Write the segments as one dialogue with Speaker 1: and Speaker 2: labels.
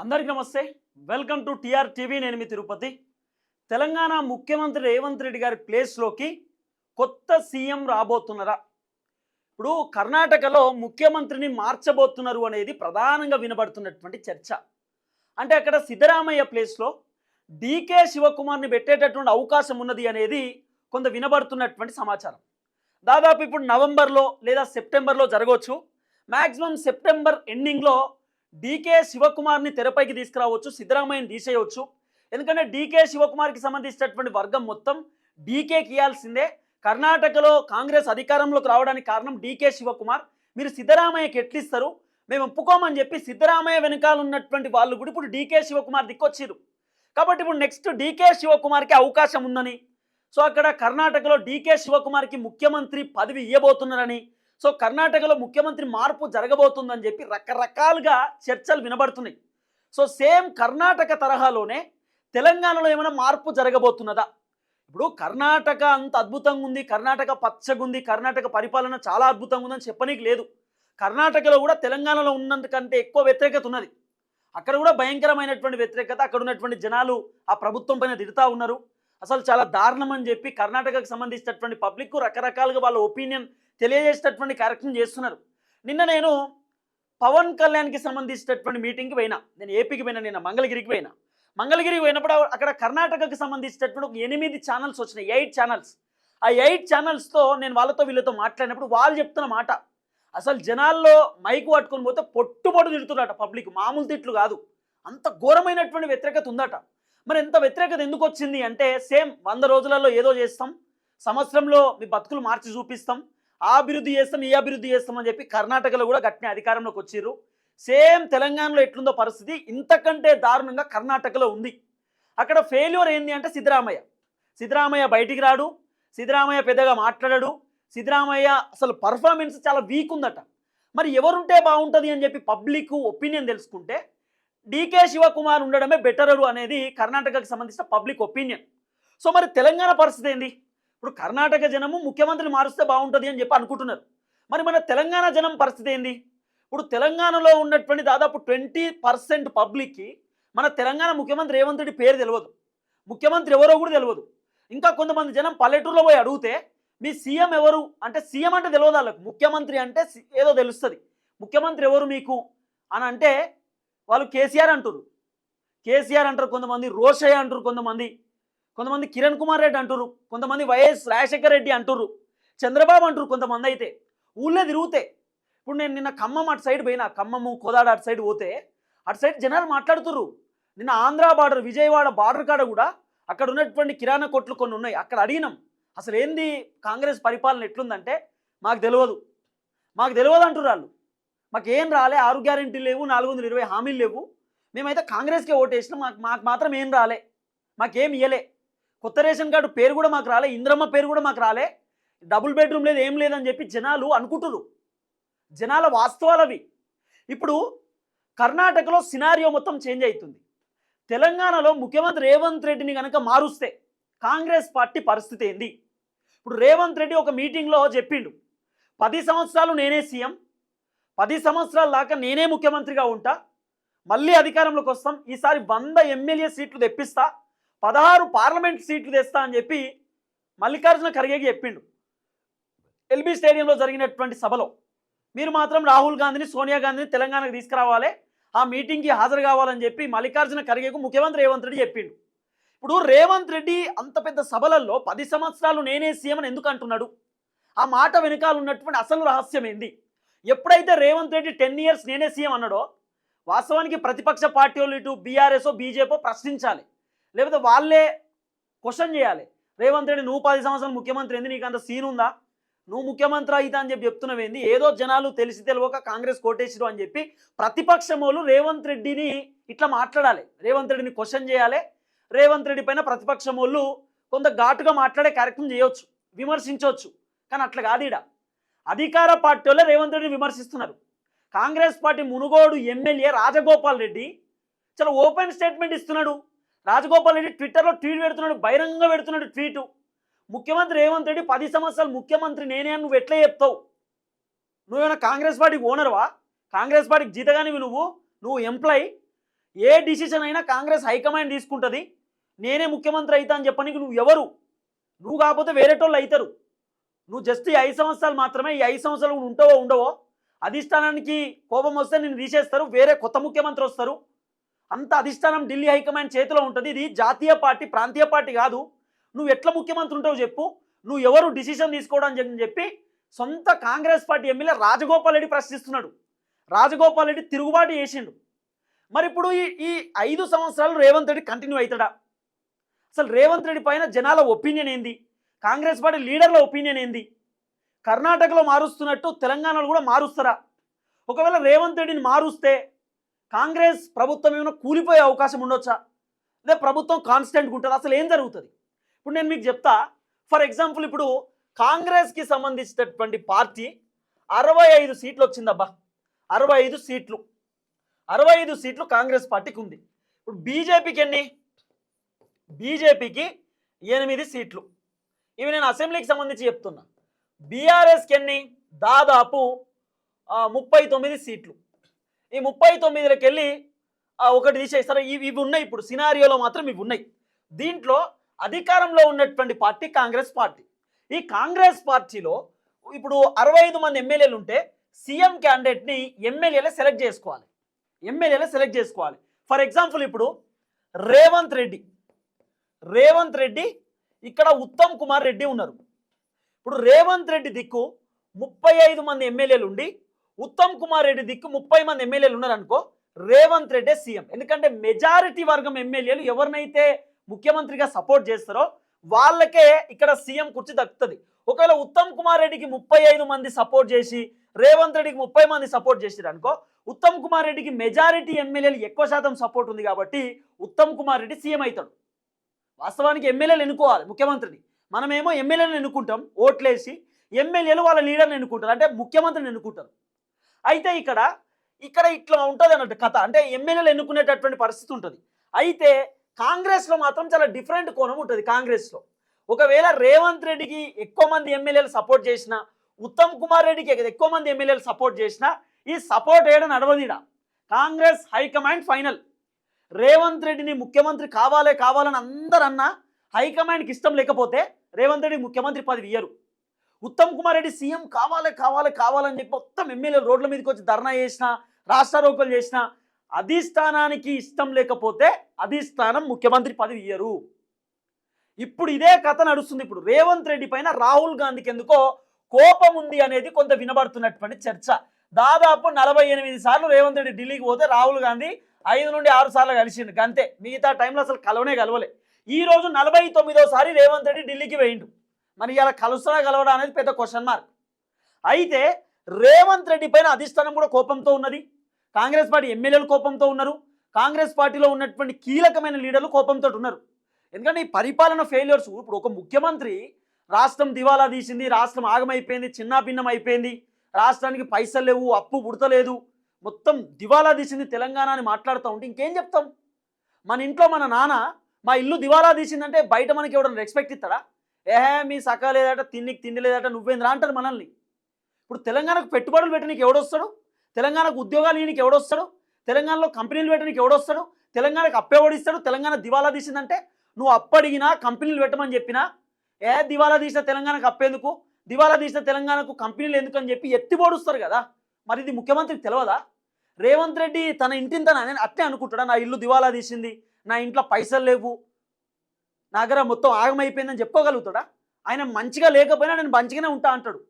Speaker 1: అందరికీ నమస్తే. Welcome to TR TV. నేను మీ తిరుపతి. తెలంగాణ ముఖ్యమంత్రి రేవంత్ రెడ్డి గారి ప్లేస్లోకి కొత్త సీఎం రాబోతున్నారా? ఇప్పుడు కర్ణాటకలో ముఖ్యమంత్రిని మార్చబోతున్నారు అనేది ప్రధానంగా వినబడుతున్నటువంటి చర్చ. అంటే అక్కడ సిద్ధరామయ్య ప్లేస్లో డీకే శివకుమార్ని పెట్టేటటువంటి అవకాశం ఉన్నది అనేది కొంత వినబడుతున్నటువంటి సమాచారం. దాదాపు ఇప్పుడు నవంబర్లో లేదా సెప్టెంబర్లో జరగవచ్చు. మ్యాక్సిమం సెప్టెంబర్ ఎండింగ్లో డీకే శివకుమార్ని తెరపైకి తీసుకురావచ్చు సిద్ధరామయ్యని తీసేయవచ్చు. ఎందుకంటే డీకే శివకుమార్కి సంబంధించినటువంటి వర్గం మొత్తం డీకేకి ఇవ్వాల్సిందే. కర్ణాటకలో కాంగ్రెస్ అధికారంలోకి రావడానికి కారణం డీకే శివకుమార్. మీరు సిద్ధరామయ్యకి ఎట్లిస్తారు? మేము ఒప్పుకోమని చెప్పి సిద్ధరామయ్య వెనకాల ఉన్నటువంటి వాళ్ళు కూడా ఇప్పుడు డీకే శివకుమార్ దిక్కొచ్చారు కాబట్టి ఇప్పుడు నెక్స్ట్ డీకే శివకుమార్కి అవకాశం ఉందని. సో అక్కడ కర్ణాటకలో డీకే శివకుమార్కి ముఖ్యమంత్రి పదవి ఇవ్వబోతున్నారని సో కర్ణాటకలో ముఖ్యమంత్రి మార్పు జరగబోతుందని చెప్పి రకరకాలుగా చర్చలు వినబడుతున్నాయి. సో సేమ్ కర్ణాటక తరహాలోనే తెలంగాణలో ఏమైనా మార్పు జరగబోతున్నదా? ఇప్పుడు కర్ణాటక అంత అద్భుతంగా ఉంది కర్ణాటక పచ్చగుంది కర్ణాటక పరిపాలన చాలా అద్భుతంగా ఉందని చెప్పనీకి లేదు. కర్ణాటకలో కూడా తెలంగాణలో ఉన్నందుకంటే ఎక్కువ వ్యతిరేకత ఉన్నది. అక్కడ కూడా భయంకరమైనటువంటి వ్యతిరేకత అక్కడ ఉన్నటువంటి జనాలు ఆ ప్రభుత్వం పైన తిడతా ఉన్నారు. అసలు చాలా దారుణం అని చెప్పి కర్ణాటకకు సంబంధించినటువంటి పబ్లిక్ రకరకాలుగా వాళ్ళ ఒపీనియన్ తెలియజేసేటటువంటి కార్యక్రమం చేస్తున్నారు. నిన్న నేను పవన్ కళ్యాణ్కి సంబంధించినటువంటి మీటింగ్కి పోయినా. నేను ఏపీకి పోయినా నిన్న మంగళగిరికి పోయినా. మంగళగిరికి పోయినప్పుడు అక్కడ కర్ణాటకకు సంబంధించినటువంటి ఒక ఎనిమిది ఛానల్స్ వచ్చినాయి. Eight channels. ఆ ఎయిట్ ఛానల్స్తో నేను వాళ్ళతో వీళ్ళతో మాట్లాడినప్పుడు వాళ్ళు చెప్తున్న మాట. అసలు జనాల్లో మైకు పట్టుకొని పోతే పొట్టుపొట్టు తిడుతున్నారట పబ్లిక్. మామూలు తిట్లు కాదు. అంత ఘోరమైనటువంటి వ్యతిరేకత ఉందట. మరి ఎంత వ్యతిరేకత ఎందుకు వచ్చింది అంటే సేమ్ వంద రోజులలో ఏదో చేస్తాం సంవత్సరంలో మీ బతుకులు మార్చి చూపిస్తాం ఆ అభివృద్ధి చేస్తాం ఈ అభివృద్ధి చేస్తాం అని చెప్పి కర్ణాటకలో కూడా గట్టిన అధికారంలోకి వచ్చిర్రు. సేమ్ తెలంగాణలో ఎట్లుందో పరిస్థితి ఇంతకంటే దారుణంగా కర్ణాటకలో ఉంది. అక్కడ ఫెయిల్యూర్ ఏంది అంటే సిద్ధరామయ్య. సిద్ధరామయ్య బయటికి రాడు సిద్ధరామయ్య పెద్దగా మాట్లాడాడు సిద్ధరామయ్య అసలు పర్ఫార్మెన్స్ చాలా వీక్ ఉందట. మరి ఎవరుంటే బాగుంటుంది అని చెప్పి పబ్లిక్ ఒపీనియన్ తెలుసుకుంటే డీకే శివకుమార్ ఉండడమే బెటరరు అనేది కర్ణాటకకు సంబంధించిన పబ్లిక్ ఒపీనియన్. సో మరి తెలంగాణ పరిస్థితి ఏంది? ఇప్పుడు కర్ణాటక జనము ముఖ్యమంత్రిని మారుస్తే బాగుంటుంది అని చెప్పి అనుకుంటున్నారు. మరి మన తెలంగాణ జనం పరిస్థితి ఏంది? ఇప్పుడు తెలంగాణలో ఉన్నటువంటి దాదాపు ట్వంటీ పర్సెంట్ పబ్లిక్కి మన తెలంగాణ ముఖ్యమంత్రి రేవంత్ రెడ్డి పేరు తెలియదు ముఖ్యమంత్రి ఎవరో కూడా తెలియదు ఇంకా కొంతమంది జనం పల్లెటూరులో పోయి అడిగితే మీ సీఎం ఎవరు? అంటే సీఎం అంటే తెలియదు వాళ్ళకు. ముఖ్యమంత్రి అంటే సి- ఏదో తెలుస్తుంది. ముఖ్యమంత్రి ఎవరు మీకు? అని అంటే వాళ్ళు కేసీఆర్ అంటారు కేసీఆర్ అంటారు కొంతమంది రోషయ్య అంటారు కొంతమంది కొంతమంది కిరణ్ కుమార్ రెడ్డి అంటారు కొంతమంది వైఎస్ రాజశేఖర్ రెడ్డి అంటారు చంద్రబాబు అంటారు కొంతమంది అయితే. ఊళ్ళో తిరుగుతే ఇప్పుడు నేను నిన్న ఖమ్మం అటు సైడ్ పోయినా ఖమ్మము కోదాడ అటు సైడ్ పోతే అటు సైడ్ జనాలు మాట్లాడుతుర్రు. నిన్న ఆంధ్ర బార్డర్ విజయవాడ బార్డర్ కాడ కూడా అక్కడ ఉన్నటువంటి కిరాణా కొట్లు కొన్ని ఉన్నాయి. అక్కడ అడిగినాం అసలు ఏంది కాంగ్రెస్ పరిపాలన ఎట్లుందంటే మాకు తెలియదు మాకు తెలియదు అంటారు వాళ్ళు. మాకు ఏం రాలే ఆరు గ్యారెంటీలు లేవు నాలుగు వందల ఇరవై హామీలు లేవు. మేమైతే కాంగ్రెస్కే ఓటేసినాం మాకు మాకు మాత్రం ఏం రాలే. మాకేం ఇయ్యలే. కొత్త రేషన్ కార్డు పేరు కూడా మాకు రాలే ఇంద్రమ్మ పేరు కూడా మాకు రాలే. డబుల్ బెడ్రూమ్ లేదు ఏం లేదని చెప్పి జనాలు అనుకుంటున్నారు జనాల వాస్తవాలు అవి. ఇప్పుడు కర్ణాటకలో సినారియో మొత్తం చేంజ్ అవుతుంది తెలంగాణలో ముఖ్యమంత్రి రేవంత్ రెడ్డిని కనుక మారుస్తే కాంగ్రెస్ పార్టీ పరిస్థితి ఏంది? ఇప్పుడు రేవంత్ రెడ్డి ఒక మీటింగ్లో చెప్పిండు పది సంవత్సరాలు నేనే సీఎం పది సంవత్సరాల దాకా నేనే ముఖ్యమంత్రిగా ఉంటా. మళ్ళీ అధికారంలోకి వస్తాం. ఈసారి వంద ఎమ్మెల్యే సీట్లు తెప్పిస్తా. పదహారు పార్లమెంట్ సీట్లు తెస్తా అని చెప్పి మల్లికార్జున ఖర్గేకి చెప్పిండు. ఎల్బీ స్టేడియంలో జరిగినటువంటి సభలో. మీరు మాత్రం రాహుల్ గాంధీని సోనియా గాంధీని తెలంగాణకు తీసుకురావాలి. ఆ మీటింగ్కి హాజరు కావాలని చెప్పి మల్లికార్జున ఖర్గేకు ముఖ్యమంత్రి రేవంత్ రెడ్డి చెప్పిండు. ఇప్పుడు రేవంత్ రెడ్డి అంత పెద్ద సభలలో పది సంవత్సరాలు నేనే సీఎం అని ఎందుకు అంటున్నాడు? ఆ మాట వెనకాల ఉన్నటువంటి అసలు రహస్యం ఏంది? ఎప్పుడైతే రేవంత్ రెడ్డి టెన్ ఇయర్స్ నేనే సీఎం అన్నాడో వాస్తవానికి ప్రతిపక్ష పార్టీ వాళ్ళు ఇటు బీఆర్ఎస్ఓ బీజేపీ ప్రశ్నించాలి. లేకపోతే వాళ్ళే క్వశ్చన్ చేయాలి. రేవంత్ రెడ్డి నువ్వు పది సంవత్సరాలు ముఖ్యమంత్రి ఏంది నీకు అంత సీన్ ఉందా? నువ్వు ముఖ్యమంత్రి అయితా అని చెప్పి చెప్తున్నావేంది ఏదో? జనాలు తెలిసి తెలియక కాంగ్రెస్ కోటేశ్వరు అని చెప్పి ప్రతిపక్షం వాళ్ళు రేవంత్ రెడ్డిని ఇట్లా మాట్లాడాలి. రేవంత్ రెడ్డిని క్వశ్చన్ చేయాలి. రేవంత్ రెడ్డి పైన ప్రతిపక్షం వాళ్ళు కొంత ఘాటుగా మాట్లాడే కార్యక్రమం చేయవచ్చు విమర్శించవచ్చు కానీ అట్లా కాదు అధికార పార్టీలో రేవంత్ రెడ్డిని విమర్శిస్తున్నారు. Congress party Munugode MLA Rajagopal Reddy చాలా ఓపెన్ స్టేట్మెంట్ ఇస్తున్నాడు. రాజగోపాల్ రెడ్డి ట్విట్టర్లో ట్వీట్ పెడుతున్నాడు బహిరంగంగా పెడుతున్నాడు ట్వీటు. ముఖ్యమంత్రి రేవంత్ రెడ్డి పది సంవత్సరాలు ముఖ్యమంత్రి నేనే అని నువ్వు ఎట్లా చెప్తావు? నువ్వేమైనా కాంగ్రెస్ పార్టీకి ఓనర్వా? కాంగ్రెస్ పార్టీకి జీతగానివి నువ్వు? నువ్వు ఎంప్లాయీ? ఏ డిసిషన్ అయినా కాంగ్రెస్ హైకమాండ్ తీసుకుంటుంది. నేనే ముఖ్యమంత్రి అవుతా అని చెప్పడానికి నువ్వు ఎవరు? నువ్వు కాకపోతే వేరేటోళ్ళు అవుతారు. నువ్వు జస్ట్ ఈ ఐదు సంవత్సరాలు మాత్రమే ఈ ఐదు సంవత్సరాలు ఉంటావో ఉండవో అధిష్టానానికి కోపం వస్తే నేను తీసేస్తారు వేరే కొత్త ముఖ్యమంత్రి వస్తారు. అంత అధిష్టానం ఢిల్లీ హైకమాండ్ చేతిలో ఉంటుంది. ఇది జాతీయ పార్టీ ప్రాంతీయ పార్టీ కాదు. నువ్వు ఎట్లా ముఖ్యమంత్రి ఉంటావు చెప్పు. నువ్వు ఎవరు డిసిషన్ తీసుకోవడం అని చెప్పి సొంత కాంగ్రెస్ పార్టీ ఎమ్మెల్యే రాజగోపాల్ రెడ్డి ప్రశ్నిస్తున్నాడు. రాజగోపాల్ రెడ్డి తిరుగుబాటు చేసిండు. మరి ఇప్పుడు ఈ ఈ ఐదు సంవత్సరాలు రేవంత్ రెడ్డి కంటిన్యూ అవుతాడా? అసలు రేవంత్ రెడ్డి పైన జనాల ఒపీనియన్ ఏంది? కాంగ్రెస్ పార్టీ లీడర్ల ఒపీనియన్ ఏంది? కర్ణాటకలో మారుస్తున్నట్టు తెలంగాణలో కూడా మారుస్తారా? ఒకవేళ రేవంత్ రెడ్డిని మారుస్తే కాంగ్రెస్ ప్రభుత్వం ఏమైనా కూలిపోయే అవకాశం ఉండొచ్చా? అదే ప్రభుత్వం కాన్స్టెంట్గా ఉంటుంది? అసలు ఏం జరుగుతుంది? ఇప్పుడు నేను మీకు చెప్తా. ఫర్ ఎగ్జాంపుల్ ఇప్పుడు కాంగ్రెస్కి సంబంధించినటువంటి పార్టీ అరవై ఐదు సీట్లు వచ్చిందబ్బా. అరవై ఐదు సీట్లు. అరవై ఐదు సీట్లు కాంగ్రెస్ పార్టీకి ఉంది. ఇప్పుడు బీజేపీకి ఎన్ని? బీజేపీకి ఎనిమిది సీట్లు. ఇవి నేను అసెంబ్లీకి సంబంధించి చెప్తున్నా. బీఆర్ఎస్కి ఎన్ని? దాదాపు ముప్పై తొమ్మిది సీట్లు. ఈ ముప్పై తొమ్మిదిలోకి వెళ్ళి ఒకటి తీసేస్తారు ఇవి ఇవి ఉన్నాయి ఇప్పుడు. సినారియోలో మాత్రం ఇవి ఉన్నాయి. దీంట్లో అధికారంలో ఉన్నటువంటి పార్టీ కాంగ్రెస్ పార్టీ. ఈ కాంగ్రెస్ పార్టీలో ఇప్పుడు అరవై ఐదు మంది ఎమ్మెల్యేలు ఉంటే సీఎం క్యాండిడేట్ని ఎమ్మెల్యేలే సెలెక్ట్ చేసుకోవాలి. ఎమ్మెల్యేలే సెలెక్ట్ చేసుకోవాలి. ఫర్ ఎగ్జాంపుల్ ఇప్పుడు రేవంత్ రెడ్డి. రేవంత్ రెడ్డి ఇక్కడ ఉత్తమ్ కుమార్ రెడ్డి ఉన్నారు. ఇప్పుడు రేవంత్ రెడ్డి దిక్కు ముప్పై ఐదు మంది ఎమ్మెల్యేలు ఉండి ఉత్తమ్ కుమార్ రెడ్డి దిక్కు ముప్పై మంది ఎమ్మెల్యేలు ఉన్నారనుకో రేవంత్ రెడ్డే సీఎం. ఎందుకంటే మెజారిటీ వర్గం ఎమ్మెల్యేలు ఎవరినైతే ముఖ్యమంత్రిగా సపోర్ట్ చేస్తారో వాళ్ళకే ఇక్కడ సీఎం కుర్చీ దక్కుతుంది. ఒకవేళ ఉత్తమ్ కుమార్ రెడ్డికి ముప్పై ఐదు మంది సపోర్ట్ చేసి రేవంత్ రెడ్డికి ముప్పై మంది సపోర్ట్ చేసారు అనుకో ఉత్తమ్ కుమార్ రెడ్డికి మెజారిటీ ఎమ్మెల్యేలు ఎక్కువ శాతం సపోర్ట్ ఉంది కాబట్టి ఉత్తమ్ కుమార్ రెడ్డి సీఎం అవుతాడు. వాస్తవానికి ఎమ్మెల్యేలు ఎన్నుకోవాలి ముఖ్యమంత్రిని. మనమేమో ఎమ్మెల్యేలను ఎన్నుకుంటాం ఓట్లేసి ఎమ్మెల్యేలు వాళ్ళ లీడర్ని ఎన్నుకుంటారు అంటే ముఖ్యమంత్రిని ఎన్నుకుంటారు. అయితే ఇక్కడ ఇక్కడ ఇట్లా ఉంటుంది అన్నట్టు కథ. అంటే ఎమ్మెల్యేలు ఎన్నుకునేటటువంటి పరిస్థితి ఉంటుంది. అయితే కాంగ్రెస్లో మాత్రం చాలా డిఫరెంట్ కోణం ఉంటుంది కాంగ్రెస్లో. ఒకవేళ రేవంత్ రెడ్డికి ఎక్కువ మంది ఎమ్మెల్యేలు సపోర్ట్ చేసిన ఉత్తమ్ కుమార్ రెడ్డికి ఎక్కువ మంది ఎమ్మెల్యేలు సపోర్ట్ చేసిన ఈ సపోర్ట్ వేయడం నడవదిడా Congress high command final. Revanth రెడ్డిని ముఖ్యమంత్రి కావాలే కావాలని అందరన్నా హైకమాండ్కి ఇష్టం లేకపోతే రేవంత్ రెడ్డి ముఖ్యమంత్రి పదవి ఇయ్యరు. ఉత్తమ్ కుమార్ రెడ్డి సీఎం కావాలి కావాలి కావాలని చెప్పి మొత్తం ఎమ్మెల్యేలు రోడ్ల మీదకి వచ్చి ధర్నా చేసిన రాష్ట్రారోపణలు చేసిన అధిష్టానానికి ఇష్టం లేకపోతే అధిష్టానం ముఖ్యమంత్రి పదవి ఇయ్యరు. ఇప్పుడు ఇదే కథ నడుస్తుంది. ఇప్పుడు రేవంత్ రెడ్డి పైన రాహుల్ గాంధీకి ఎందుకో కోపం ఉంది అనేది కొంత వినబడుతున్నటువంటి చర్చ. దాదాపు నలభై ఎనిమిది సార్లు రేవంత్ రెడ్డి ఢిల్లీకి పోతే రాహుల్ గాంధీ ఐదు నుండి ఆరు సార్లు కలిసిండు. అంతే మిగతా టైంలో అసలు కలవనే కలవలే. ఈ రోజు నలభై తొమ్మిదోసారి రేవంత్ రెడ్డి ఢిల్లీకి వేయిండు మరి ఇలా కలుస్తాడా కలవడా అనేది పెద్ద క్వశ్చన్ మార్క్ అయితే రేవంత్ రెడ్డి పైన అధిష్టానం కూడా కోపంతో ఉన్నది. కాంగ్రెస్ పార్టీ ఎమ్మెల్యేలు కోపంతో ఉన్నారు. కాంగ్రెస్ పార్టీలో ఉన్నటువంటి కీలకమైన లీడర్లు కోపంతో ఉన్నారు. ఎందుకంటే ఈ పరిపాలన ఫెయిల్యూర్స్ ఇప్పుడు ఒక ముఖ్యమంత్రి రాష్ట్రం దివాలా తీసింది రాష్ట్రం ఆగమైపోయింది చిన్నాభిన్నం అయిపోయింది. రాష్ట్రానికి పైసలు లేవు అప్పు పుడతలేదు మొత్తం దివాలా తీసింది తెలంగాణ అని మాట్లాడుతూ ఉంటే ఇంకేం చెప్తాం? మన ఇంట్లో మన నాన్న మా ఇల్లు దివాలా తీసిందంటే బయట మనకి ఎవడన్నా రెస్పెక్ట్ ఇస్తాడా? ఏహే మీ సకా లేదట తిండికి తిండి లేదట నువ్వేంద్రా అంటారు మనల్ని? ఇప్పుడు తెలంగాణకు పెట్టుబడులు పెట్టడానికి ఎవడొస్తాడు? తెలంగాణకు ఉద్యోగాలు ఈయనకి ఎవడొస్తాడు? తెలంగాణలో కంపెనీలు పెట్టడానికి ఎవడొస్తాడు? తెలంగాణకు అప్పెవడిస్తాడు తెలంగాణ దివాలా తీసిందంటే నువ్వు అప్పడిగినా కంపెనీలు పెట్టమని చెప్పినా? ఏ దివాలా తీసిన తెలంగాణకు అప్పేందుకు దివాలా తీసిన తెలంగాణకు కంపెనీలు ఎందుకు అని చెప్పి ఎత్తి పొడుస్తారు కదా? మరి ఇది ముఖ్యమంత్రికి తెలియదా రేవంత్ రెడ్డి తన ఇంటిని తన ఆయన అట్లే అనుకుంటాడా? నా ఇల్లు దివాలా తీసింది నా ఇంట్లో పైసలు లేవు నా దగ్గర మొత్తం ఆగమైపోయిందని చెప్పుకోగలుగుతాడా? ఆయన మంచిగా లేకపోయినా నేను మంచిగానే ఉంటా అంటాడు.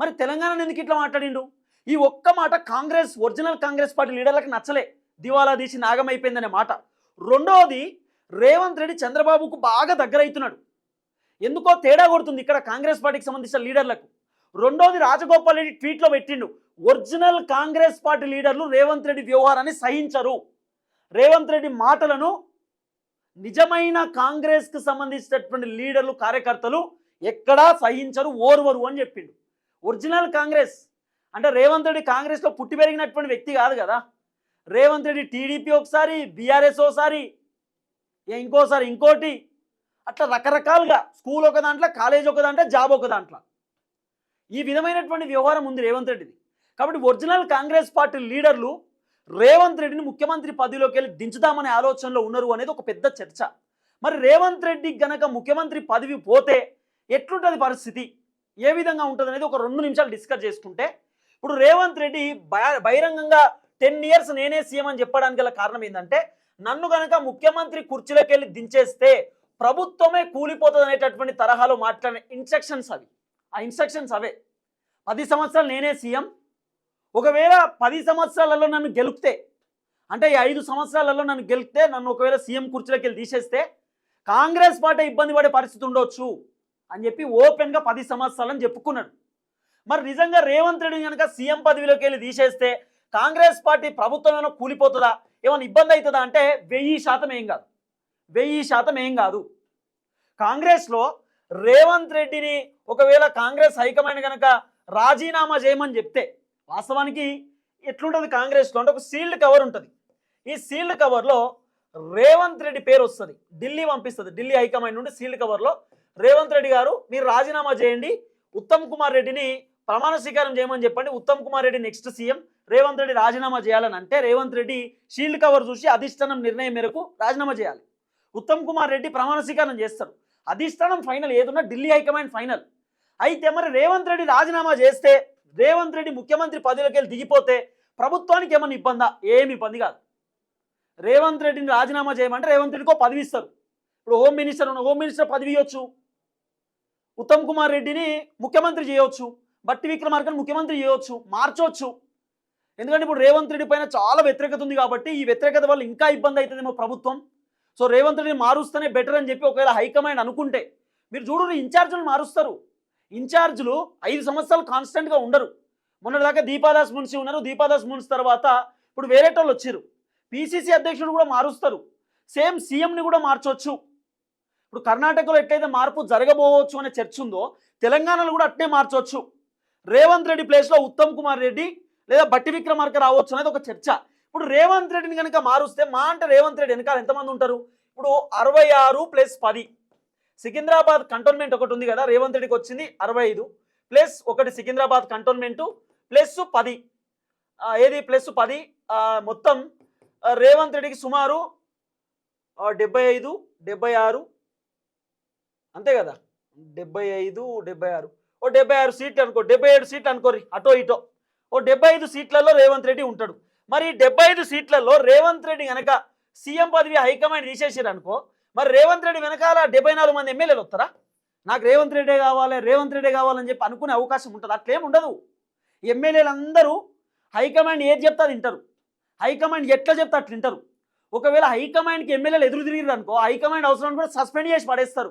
Speaker 1: మరి తెలంగాణ ఎందుకు ఇట్లా మాట్లాడిండు? ఈ ఒక్క మాట కాంగ్రెస్ ఒరిజినల్ కాంగ్రెస్ పార్టీ లీడర్లకు నచ్చలే. దివాలా తీసి నాగమైపోయిందనే మాట. రెండవది రేవంత్ రెడ్డి చంద్రబాబుకు బాగా దగ్గర అవుతున్నాడు ఎందుకో తేడా కొడుతుంది ఇక్కడ కాంగ్రెస్ పార్టీకి సంబంధించిన లీడర్లకు. రెండోది రాజగోపాల్ రెడ్డి ట్వీట్లో పెట్టిండు. ఒరిజినల్ కాంగ్రెస్ పార్టీ లీడర్లు రేవంత్ రెడ్డి వ్యవహారాన్ని సహించరు. రేవంత్ రెడ్డి మాటలను నిజమైన కాంగ్రెస్కి సంబంధించినటువంటి లీడర్లు కార్యకర్తలు ఎక్కడా సహించరు ఓర్వరు అని చెప్పిండు. ఒరిజినల్ కాంగ్రెస్ అంటే రేవంత్ రెడ్డి కాంగ్రెస్లో పుట్టి పెరిగినటువంటి వ్యక్తి కాదు కదా. రేవంత్ రెడ్డి టీడీపీ ఒకసారి బీఆర్ఎస్ ఒకసారి ఇంకోసారి ఇంకోటి అట్లా రకరకాలుగా స్కూల్ ఒక దాంట్లో కాలేజ్ ఒక దాంట్లో జాబ్ ఒక దాంట్లో. ఈ విధమైనటువంటి వ్యవహారం ఉంది రేవంత్ రెడ్డిది. కాబట్టి ఒరిజినల్ కాంగ్రెస్ పార్టీ లీడర్లు రేవంత్ రెడ్డిని ముఖ్యమంత్రి పదవిలోకి వెళ్ళి దించుదామనే ఆలోచనలో ఉన్నారు అనేది ఒక పెద్ద చర్చ. మరి రేవంత్ రెడ్డి గనక ముఖ్యమంత్రి పదవి పోతే ఎట్లుంటుంది పరిస్థితి? ఏ విధంగా ఉంటుంది అనేది ఒక రెండు నిమిషాలు డిస్కస్ చేసుకుంటే ఇప్పుడు రేవంత్ రెడ్డి బయ- బహిరంగంగా టెన్ ఇయర్స్ నేనే సీఎం అని చెప్పడానికి గల కారణం ఏంటంటే నన్ను గనక ముఖ్యమంత్రి కుర్చీలోకి వెళ్ళి దించేస్తే ప్రభుత్వమే కూలిపోతుంది అనేటటువంటి తరహాలో మాట్లాడిన ఇన్స్ట్రక్షన్స్ అవి. ఆ ఇన్స్ట్రక్షన్స్ అవే. పది సంవత్సరాలు నేనే సీఎం ఒకవేళ పది సంవత్సరాలలో నన్ను గెలిపితే అంటే ఈ ఐదు సంవత్సరాలలో నన్ను గెలిపితే నన్ను ఒకవేళ సీఎం కుర్చీలోకి వెళ్ళి తీసేస్తే కాంగ్రెస్ పార్టీ ఇబ్బంది పడే పరిస్థితి ఉండొచ్చు అని చెప్పి ఓపెన్గా పది సంవత్సరాలని చెప్పుకున్నాడు. మరి నిజంగా రేవంత్ రెడ్డి కనుక సీఎం పదవిలోకి వెళ్ళి తీసేస్తే కాంగ్రెస్ పార్టీ ప్రభుత్వం ఏమైనా కూలిపోతుందా? ఏమైనా ఇబ్బంది అవుతుందా? అంటే వెయ్యి శాతం ఏం కాదు. వెయ్యి శాతం ఏం కాదు. కాంగ్రెస్లో రేవంత్ రెడ్డిని ఒకవేళ కాంగ్రెస్ హైకమాండ్ కనుక రాజీనామా చేయమని చెప్తే వాస్తవానికి ఎట్లుంటుంది కాంగ్రెస్లో? అంటే ఒక సీల్డ్ కవర్ ఉంటుంది. ఈ సీల్డ్ కవర్లో రేవంత్ రెడ్డి పేరు వస్తుంది. ఢిల్లీ పంపిస్తుంది. ఢిల్లీ హైకమాండ్ నుండి సీల్డ్ కవర్లో రేవంత్ రెడ్డి గారు మీరు రాజీనామా చేయండి. ఉత్తమ్ కుమార్ రెడ్డిని ప్రమాణ స్వీకారం చేయమని చెప్పండి. Uttam Kumar Reddy next CM. Revanth Reddy రాజీనామా చేయాలని. అంటే రేవంత్ రెడ్డి షీల్డ్ కవర్ చూసి అధిష్టానం నిర్ణయం మేరకు రాజీనామా చేయాలి. ఉత్తమ్ కుమార్ రెడ్డి ప్రమాణ స్వీకారం చేస్తారు. అధిష్టానం ఫైనల్ ఏదున్నా? Delhi high command final. అయితే మరి రేవంత్ రెడ్డి రాజీనామా చేస్తే రేవంత్ రెడ్డి ముఖ్యమంత్రి పదవిలోకి వెళ్ళి దిగిపోతే ప్రభుత్వానికి ఏమన్నా ఇబ్బందా? ఏమి ఇబ్బంది కాదు. రేవంత్ రెడ్డిని రాజీనామా చేయమంటే రేవంత్ రెడ్డికో పదవి ఇస్తారు. ఇప్పుడు హోమ్ మినిస్టర్ ఉన్న హోమ్ మినిస్టర్ పదవి ఇవ్వచ్చు. ఉత్తమ్ కుమార్ రెడ్డిని ముఖ్యమంత్రి చేయవచ్చు. బట్టి విక్రమార్కని ముఖ్యమంత్రి చేయవచ్చు. మార్చవచ్చు. ఎందుకంటే ఇప్పుడు రేవంత్ రెడ్డి పైన చాలా వ్యతిరేకత ఉంది కాబట్టి ఈ వ్యతిరేకత వల్ల ఇంకా ఇబ్బంది అవుతుందేమో ప్రభుత్వం. సో రేవంత్ రెడ్డిని మారుస్తేనే బెటర్ అని చెప్పి ఒకవేళ హైకమాండ్ అనుకుంటే మీరు చూడు ఇన్ఛార్జీలు మారుస్తారు. ఇన్ఛార్జీలు ఐదు సంవత్సరాలు కాన్స్టెంట్గా ఉండరు. మొన్నటిదాకా దీపాదాస్ మున్సి ఉన్నారు. దీపాదాస్ మున్సి తర్వాత ఇప్పుడు వేరేటోళ్ళు వచ్చారు. పిసిసి అధ్యక్షుడు కూడా మారుస్తారు. సేమ్ సీఎంని కూడా మార్చవచ్చు ఇప్పుడు కర్ణాటకలో ఎట్లయితే మార్పు జరగబోవచ్చు అనే చర్చ ఉందో తెలంగాణలో కూడా అట్టే మార్చవచ్చు రేవంత్ రెడ్డి ప్లేస్లో ఉత్తమ్ కుమార్ రెడ్డి లేదా బట్టి విక్రమార్క రావచ్చు అనేది ఒక చర్చ. ఇప్పుడు రేవంత్ రెడ్డిని కనుక మారుస్తే మా అంటే రేవంత్ రెడ్డి వెనకాల ఎంతమంది ఉంటారు? ఇప్పుడు అరవై ఆరు ప్లస్ పది. సికింద్రాబాద్ కంటోన్మెంట్ ఒకటి ఉంది కదా రేవంత్ రెడ్డికి వచ్చింది అరవై ఐదు. ప్లస్ ఒకటి సికింద్రాబాద్ కంటోన్మెంటు ప్లస్ పది. ఏది? ప్లస్ పది. మొత్తం రేవంత్ రెడ్డికి సుమారు డెబ్బై ఐదు డెబ్బై ఆరు. అంతే కదా? డెబ్బై ఐదు డెబ్బై ఆరు. ఓ డెబ్బై ఆరు సీట్లు అనుకో డెబ్బై ఏడు సీట్లు అనుకోరి అటో ఇటో. ఓ డెబ్బై ఐదు సీట్లలో రేవంత్ రెడ్డి ఉంటాడు. మరి డెబ్బై ఐదు సీట్లలో రేవంత్ రెడ్డి కనుక సీఎం పదవి హైకమాండ్ తీసేసారు అనుకో మరి రేవంత్ రెడ్డి వెనకాల డెబ్బై నాలుగు మంది ఎమ్మెల్యేలు వస్తారా? నాకు రేవంత్ రెడ్డే కావాలి రేవంత్ రెడ్డే కావాలని చెప్పి అనుకునే అవకాశం ఉంటుంది? అట్లేం ఉండదు. ఎమ్మెల్యేలు అందరూ హైకమాండ్ ఏది చెప్తే అది వింటారు. హైకమాండ్ ఎట్లా చెప్తే అట్లా వింటారు. ఒకవేళ హైకమాండ్కి ఎమ్మెల్యేలు ఎదురు తిరిగిరు అనుకో హైకమాండ్ అవసరం కూడా సస్పెండ్ చేసి పడేస్తారు.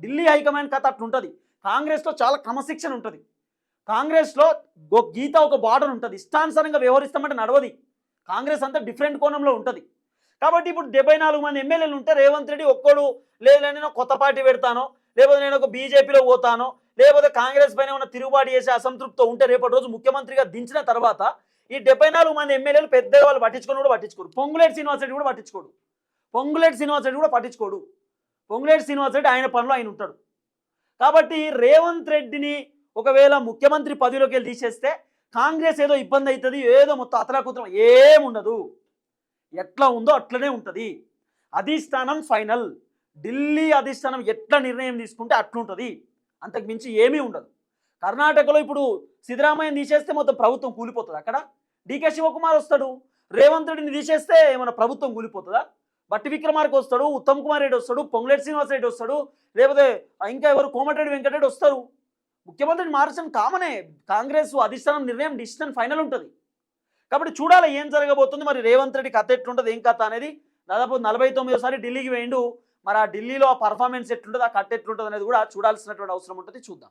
Speaker 1: ఢిల్లీ హైకమాండ్ కథ అట్లుంటుంది. కాంగ్రెస్లో చాలా క్రమశిక్షణ ఉంటుంది. కాంగ్రెస్లో గీత ఒక బార్డర్ ఉంటుంది. ఇష్టానుసారంగా వ్యవహరిస్తామంటే నడవది. కాంగ్రెస్ అంతా డిఫరెంట్ కోణంలో ఉంటుంది. కాబట్టి ఇప్పుడు డెబ్బై నాలుగు మంది ఎమ్మెల్యేలు ఉంటే రేవంత్ రెడ్డి ఒక్కడు లేదంటే నేను కొత్త పార్టీ పెడతానో లేకపోతే నేను ఒక బీజేపీలో పోతానో లేకపోతే కాంగ్రెస్ పైన ఉన్న తిరుగుబాటు చేసే అసంతృప్తితో ఉంటే రేపటి రోజు ముఖ్యమంత్రిగా దించిన తర్వాత ఈ డెబ్బై నాలుగు మంది ఎమ్మెల్యేలు పెద్ద వాళ్ళు పట్టించుకొని కూడా పట్టించుకోరు పొంగులేటి శ్రీనివాస్ కూడా పట్టించుకోడు. పొంగులేటి శ్రీనివాస్ రెడ్డి కూడా పట్టించుకోడు. పొంగులేటి శ్రీనివాస్ రెడ్డి ఆయన పనిలో ఆయన ఉంటాడు. కాబట్టి రేవంత్ రెడ్డిని ఒకవేళ ముఖ్యమంత్రి పదవిలోకి వెళ్ళి తీసేస్తే కాంగ్రెస్ ఏదో ఇబ్బంది అవుతుంది ఏదో మొత్తం అతలాకుతలం ఏముండదు. ఎట్లా ఉందో అట్లనే ఉంటుంది. అధిష్టానం ఫైనల్. ఢిల్లీ అధిష్టానం ఎట్లా నిర్ణయం తీసుకుంటే అట్లుంటుంది. అంతకు మించి ఏమీ ఉండదు. కర్ణాటకలో ఇప్పుడు సిద్ధరామయ్యని తీసేస్తే మొత్తం ప్రభుత్వం కూలిపోతుంది అక్కడ? డీకే శివకుమార్ వస్తాడు. రేవంత్ రెడ్డిని తీసేస్తే ఏమైనా ప్రభుత్వం కూలిపోతుందా? బట్టి విక్రమార్క వస్తాడు ఉత్తమ్ కుమార్ రెడ్డి వస్తాడు పొంగులేటి శ్రీనివాస్ రెడ్డి వస్తాడు లేకపోతే ఇంకా ఎవరు కోమటిరెడ్డి వెంకటరెడ్డి వస్తారు. ముఖ్యమంత్రిని మార్చడం కామనే. కాంగ్రెస్ అధిష్టానం నిర్ణయం డిసిషన్ ఫైనల్ ఉంటుంది. కాబట్టి చూడాలి ఏం జరగబోతుంది. మరి రేవంత్ రెడ్డి కథ ఎట్లుంటుంది ఏం కథ అనేది దాదాపు నలభై తొమ్మిదోసారి ఢిల్లీకి వేయండు. మరి ఆ ఢిల్లీలో ఆ పర్ఫార్మెన్స్ ఎట్లుంటుంది ఆ కట్ ఎట్లుంటుంది అనేది కూడా చూడాల్సినటువంటి అవసరం ఉంటుంది చూద్దాం.